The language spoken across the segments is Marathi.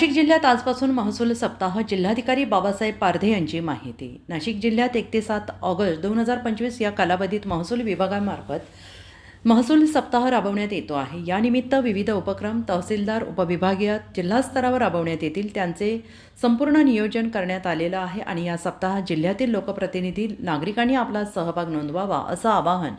नाशिक जिल्ह्यात आजपासून महसूल सप्ताह जिल्हाधिकारी बाबासाहेब पारधे यांची माहिती. नाशिक जिल्ह्यात एक ते सात ऑगस्ट दोन हजार पंचवीस या कालावधीत महसूल विभागामार्फत महसूल सप्ताह राबवण्यात येतो आहे. यानिमित्त विविध उपक्रम तहसीलदार उपविभागीय जिल्हा स्तरावर राबवण्यात येतील. त्यांचे संपूर्ण नियोजन करण्यात आलेलं आहे आणि या सप्ताहात जिल्ह्यातील लोकप्रतिनिधी नागरिकांनी आपला सहभाग नोंदवावा असं आवाहन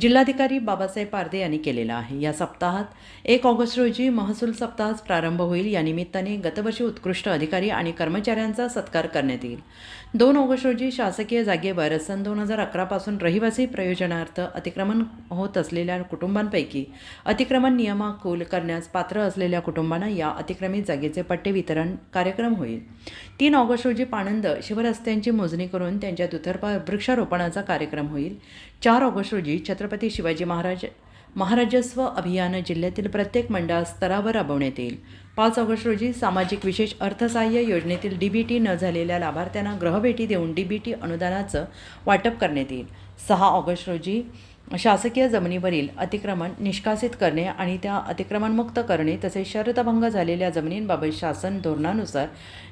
जिल्हाधिकारी बाबासाहेब पारदे यांनी केलेलं आहे. या सप्ताहात एक ऑगस्ट रोजी महसूल सप्ताहास प्रारंभ होईल. या निमित्ताने गतवर्षी उत्कृष्ट अधिकारी आणि कर्मचाऱ्यांचा सत्कार करण्यात येईल. दोन ऑगस्ट रोजी शासकीय जागेवर सन दोन हजार अकरापासून रहिवासी प्रयोजनार्थ अतिक्रमण होत असलेल्या कुटुंबांपैकी अतिक्रमण नियमाकुल करण्यास पात्र असलेल्या कुटुंबांना या अतिक्रमित जागेचे पट्टे वितरण कार्यक्रम होईल. तीन ऑगस्ट रोजी पाणंद शिवरस्त्यांची मोजणी करून त्यांच्या दुतर्फा वृक्षारोपणाचा कार्यक्रम होईल. चार ऑगस्ट रोजी छत्रपती शिवाजी महाराज महाराजस्व अभियान जिल्ह्यातील प्रत्येक मंडळ स्तरावर राबवण्यात येईल. पाच ऑगस्ट रोजी सामाजिक विशेष अर्थसहाय्य योजनेतील डी बी टी न झालेल्या लाभार्थ्यांना ग्रहभेटी देऊन डी बी टी अनुदानाचं वाटप करण्यात येईल. सहा ऑगस्ट रोजी शासकीय जमिनीवरील अतिक्रमण निष्कासित करणे आणि त्या अतिक्रमणमुक्त करणे तसेच शर्तभंग झालेल्या जमिनींबाबत शासन धोरणानुसार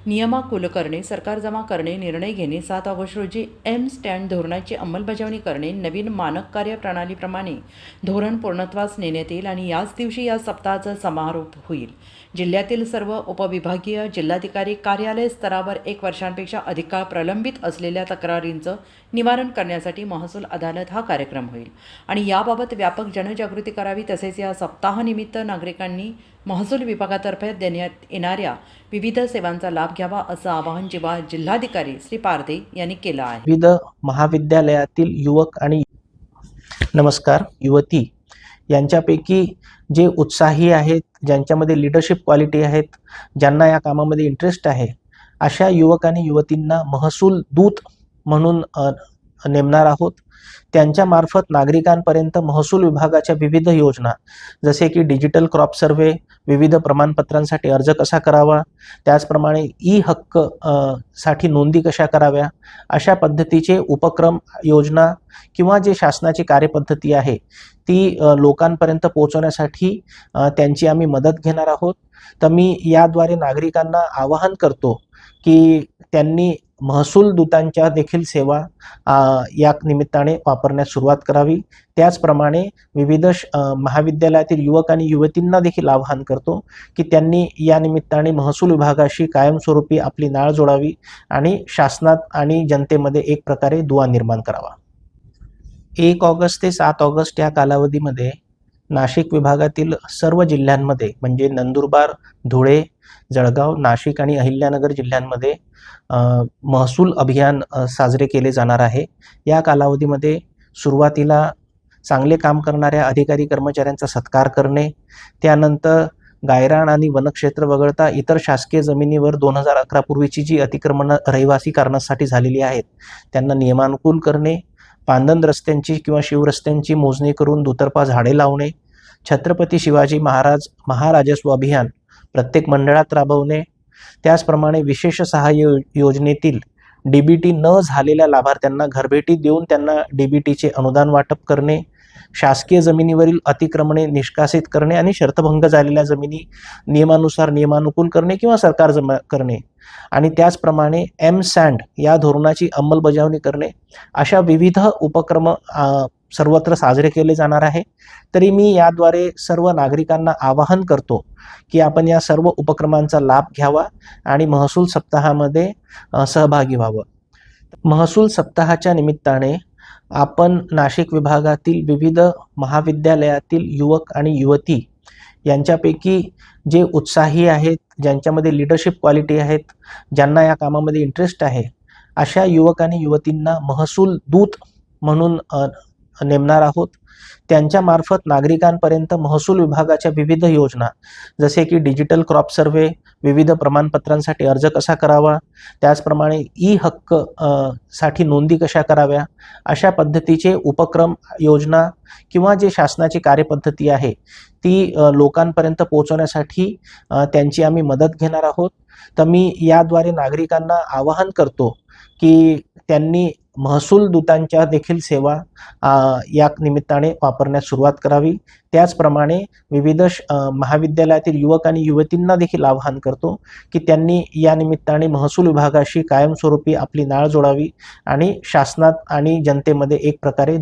नियमाकुल करणे सरकार जमा करणे निर्णय घेणे सात ऑगस्ट रोजी एम स्टँड धोरणाची अंमलबजावणी करणे नवीन मानक कार्यप्रणालीप्रमाणे धोरण पूर्णत्वास नेण्यात येईल आणि याच दिवशी या सप्ताहाचा समारोप होईल. जिल्ह्यातील सर्व उपविभागीय जिल्हाधिकारी कार्यालय स्तरावर एक वर्षांपेक्षा अधिक काळ प्रलंबित असलेल्या तक्रारींचं निवारण करण्यासाठी महसूल अदालत हा कार्यक्रम होईल. आणि याबाबत व्यापक जनजागृती करावी तसेच या सप्ताहानिमित्त नागरिकांनी महसूल विभागातर्फे देण्यात येणाऱ्या विविध सेवांचा लाभ घ्यावा असं आवाहन जेव्हा जिल्हाधिकारी श्री पारदे यांनी केलं आहे. विविध महाविद्यालयातील युवक आणि नमस्कार युवती यांच्यापैकी जे उत्साही आहेत ज्यांच्यामध्ये लिडरशिप क्वालिटी आहेत ज्यांना या कामामध्ये इंटरेस्ट आहे अशा युवक आणि युवतींना महसूल दूत म्हणून नेमणार आहोत. त्यांच्यामार्फत नागरिकांपर्यंत महसूल विभागाच्या विविध योजना जसे की डिजिटल क्रॉप सर्वे विविध प्रमाणपत्रांसाठी अर्ज कसा करावा त्याचप्रमाणे ई हक्कसाठी नोंदी कशा कराव्या अशा पद्धतीचे उपक्रम योजना किंवा जे शासनाची कार्यपद्धती आहे ती लोकांपर्यंत पोहोचवण्यासाठी त्यांची आम्ही मदत घेणार आहोत. तर मी याद्वारे नागरिकांना आवाहन करतो की त्यांनी महसूल दूतांच्या देखील सेवा या निमित्ताने वापरण्यास सुरुवात करावी. त्याचप्रमाणे विविध श- महाविद्यालयातील युवक आणि युवतींना देखील आवाहन करतो की त्यांनी या निमित्ताने महसूल विभागाशी कायमस्वरूपी आपली नाळ जोडावी आणि शासनात आणि जनतेमध्ये एक प्रकारे दुवा निर्माण करावा. एक ऑगस्ट ते सात ऑगस्ट या कालावधीमध्ये नाशिक विभागातील सर्व जिल्ह्यांमध्ये म्हणजे नंदुरबार धुळे जळगाव नाशिक आणि अहिल्यानगर जिल्ह्यांमध्ये महसूल अभियान साजरे केले जाणार आहे. या कालावधीमध्ये सुरुवातीला चांगले काम करणाऱ्या अधिकारी कर्मचाऱ्यांचा सत्कार करणे त्यानंतर गायराण आणि वनक्षेत्र वगळता इतर शासकीय जमिनीवर दोन हजार अकरा पूर्वीची जी अतिक्रमणं रहिवासी कारणासाठी झालेली आहेत त्यांना नियमानुकूल करणे पांदन रस्त्यांची किंवा शिवरस्त्यांची मोजणी करून दुतर्फा झाडे लावणे छत्रपती शिवाजी महाराज महाराजस्व अभियान प्रत्येक मंडळात राबवणे त्याचप्रमाणे विशेष सहाय्य योजनेतील डीबीटी न झालेल्या लाभार्थ्यांना घरभेटी देऊन त्यांना डीबीटीचे अनुदान वाटप करणे शासकीय जमिनीवरील अतिक्रमणे निष्कासित करणे आणि शर्तभंग झालेल्या जमिनी नियमानुसार नियमानुकूल करणे किंवा सरकार जमा करणे. आणि त्याचप्रमाणे एम सँड या धोरणाची अंमलबजावणी करणे. अशा विविध उपक्रम सर्वत्र साजरे केले जाणार आहे. तरी मी याद्वारे सर्व नागरिकांना आवाहन करतो की आपण या सर्व उपक्रमांचा लाभ घ्यावा आणि महसूल सप्ताहामध्ये सहभागी व्हावं. महसूल सप्ताहाच्या निमित्ताने आपण नाशिक विभागातील विविध महाविद्यालयातील युवक आणि युवती यांच्यापैकी जे उत्साही आहेत ज्यांच्यामध्ये लिडरशिप क्वालिटी आहेत ज्यांना या कामामध्ये इंटरेस्ट आहे अशा युवक आणि युवतींना महसूल दूत म्हणून नेमणार आहोत. त्यांच्यामार्फत नागरिकांपर्यंत महसूल विभागाच्या विविध योजना जसे की डिजिटल क्रॉप सर्वे विविध प्रमाणपत्रांसाठी अर्ज कसा करावा? त्याचप्रमाणे ई हक्कसाठी नोंदी कशा कराव्या? अशा पद्धतीचे उपक्रम योजना किंवा जे शासनाची कार्यपद्धती आहे ती लोकांपर्यंत पोहोचवण्यासाठी त्यांची आम्ही मदत घेणार आहोत. तर मी याद्वारे नागरिकांना आवाहन करतो की त्यांनी महसूल दूतांच्या देखील सेवा या निमित्ताने वापरण्यास सुरुवात करावी. त्याचप्रमाणे विविध श- महाविद्यालयातील युवक आणि युवतींना देखील आवाहन करतो की त्यांनी या निमित्ताने महसूल विभागाशी कायमस्वरूपी आपली नाळ जोडावी आणि शासनात आणि जनतेमध्ये एक प्रकारे